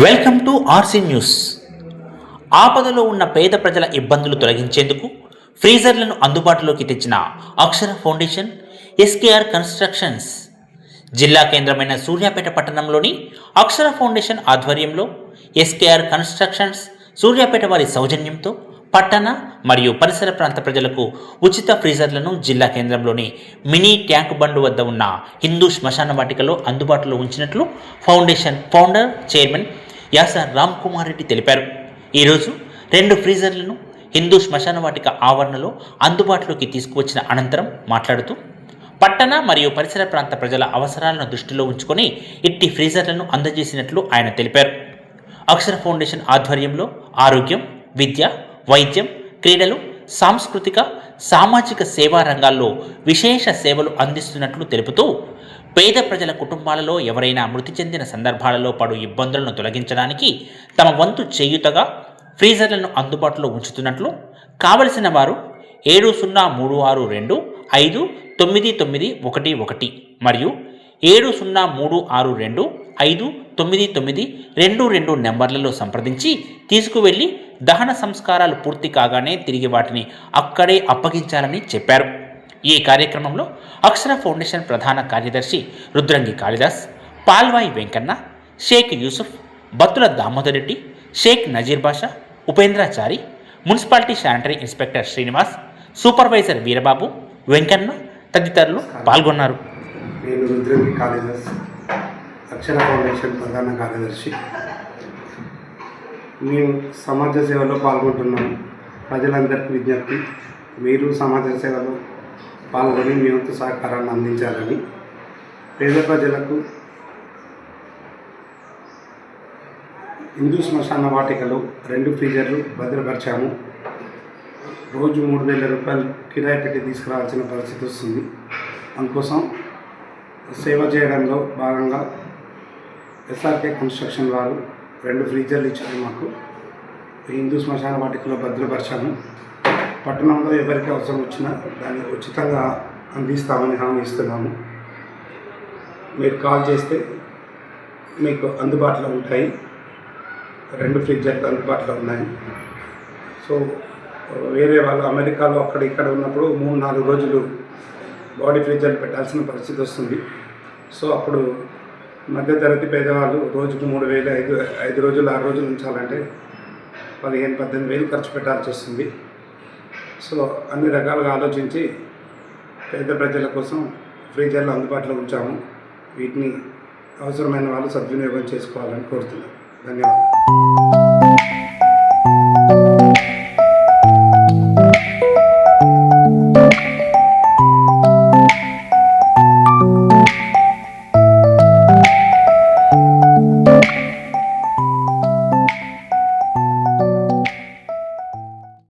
Welcome to RC news. ఆపదలో ఉన్న పేద ప్రజల ఇబ్బందులు తొలగించేందుకు ఫ్రీజర్లను అందుబాటులోకి తెచ్చిన అక్షర ఫౌండేషన్ ఎస్కేఆర్ కన్స్ట్రక్షన్స్. జిల్లా కేంద్రమైన సూర్యాపేట పట్టణంలోని అక్షర ఫౌండేషన్ ఆధ్వర్యంలో ఎస్కేఆర్ కన్స్ట్రక్షన్స్ సూర్యాపేట వారి సౌజన్యంతో పట్టణ మరియు పరిసర ప్రాంత ప్రజలకు ఉచిత ఫ్రీజర్లను జిల్లా కేంద్రంలోని మినీ ట్యాంక్ బండ్ వద్ద ఉన్న హిందూ శ్మశాన వాటికలో అందుబాటులో ఉంచినట్లు foundation founder chairman Yasar Ram Kumar Reddy తెలిపారు. ఈరోజు రెండు ఫ్రీజర్లను హిందూ శ్మశాన వాటిక ఆవరణలో అందుబాటులోకి తీసుకువచ్చిన అనంతరం మాట్లాడుతూ పట్టణ మరియు పరిసర ప్రాంత ప్రజల అవసరాలను దృష్టిలో ఉంచుకొని ఇట్టి ఫ్రీజర్లను అందజేసినట్లు ఆయన తెలిపారు. అక్షర ఫౌండేషన్ ఆధ్వర్యంలో ఆరోగ్యం విద్య వైద్యం క్రీడలు సాంస్కృతిక సామాజిక సేవా రంగాల్లో విశేష సేవలు అందిస్తున్నట్లు తెలుపుతూ పేద ప్రజల కుటుంబాలలో ఎవరైనా మృతి చెందిన సందర్భాలలో పడు ఇబ్బందులను తొలగించడానికి తమ వంతు చేయుతగా ఫ్రీజర్లను అందుబాటులో ఉంచుతున్నట్లు కావలసిన వారు ఏడు సున్నా మూడు ఆరు రెండు ఐదు తొమ్మిది తొమ్మిది ఒకటి ఒకటి మరియు ఏడు సున్నా మూడు ఆరు రెండు ఐదు తొమ్మిది తొమ్మిది రెండు రెండు నెంబర్లలో సంప్రదించి తీసుకువెళ్ళి దహన సంస్కారాలు పూర్తి కాగానే తిరిగి వాటిని అక్కడే అప్పగించాలని చెప్పారు. ఈ కార్యక్రమంలో అక్షర ఫౌండేషన్ ప్రధాన కార్యదర్శి Rudrangi Kalidas Palvai Venkanna Shaik Yusuf Battula Damodar Reddy Shaik Nazir Basha Upendrachari municipality sanitary inspector Srinivas supervisor Veerababu Venkanna తదితరులు పాల్గొన్నారు. నేను రుద్రంగి కాళిదాస్ అక్షర ఫౌండేషన్ ప్రధాన కార్యదర్శి. మేము సమాజ సేవలో పాల్గొంటున్నాము ప్రజలందరికీ విజ్ఞప్తి మీరు సమాజ సేవలో పాల్గొని మీ వంతు సహకారాన్ని అందించాలని పేద ప్రజలకు హిందూ శ్మశాన వాటికలో రెండు ఫ్రీజర్లు భద్రపరిచాము. రోజు మూడు వేల రూపాయలు కిరాయి పెట్టి తీసుకురావాల్సిన పరిస్థితి వస్తుంది. అందుకోసం సేవ చేయడంలో భాగంగా ఎస్ఆర్కే కన్స్ట్రక్షన్ వారు రెండు ఫ్రీజర్లు ఇచ్చారు మాకు. హిందూ శ్మశాన వాటికలో భద్రపరిచాము. పట్టణంలో ఎవరికి అవసరం వచ్చినా దాన్ని ఉచితంగా అందిస్తామని హామీ ఇస్తున్నాము. మీరు కాల్ చేస్తే మీకు అందుబాటులో ఉంటాయి. రెండు ఫ్రిడ్జర్లు అందుబాటులో ఉన్నాయి. సో వేరే వాళ్ళు అమెరికాలో అక్కడ ఇక్కడ ఉన్నప్పుడు మూడు నాలుగు రోజులు బాడీ ఫ్రిడ్జర్లు పెట్టాల్సిన పరిస్థితి వస్తుంది. సో అప్పుడు మధ్యతరగతి పేదవాళ్ళు రోజుకు మూడు వేలు ఐదు ఐదు రోజులు ఆరు రోజులు ఉంచాలంటే పదిహేను పద్దెనిమిది వేలు ఖర్చు పెట్టాల్సి వస్తుంది. సో అన్ని రకాలుగా ఆలోచించి పేద ప్రజల కోసం ఫ్రీజర్లు అందుబాటులో ఉంచాము. వీటిని అవసరమైన వాళ్ళు సద్వినియోగం చేసుకోవాలని కోరుతున్నాను ధన్యవాదాలు.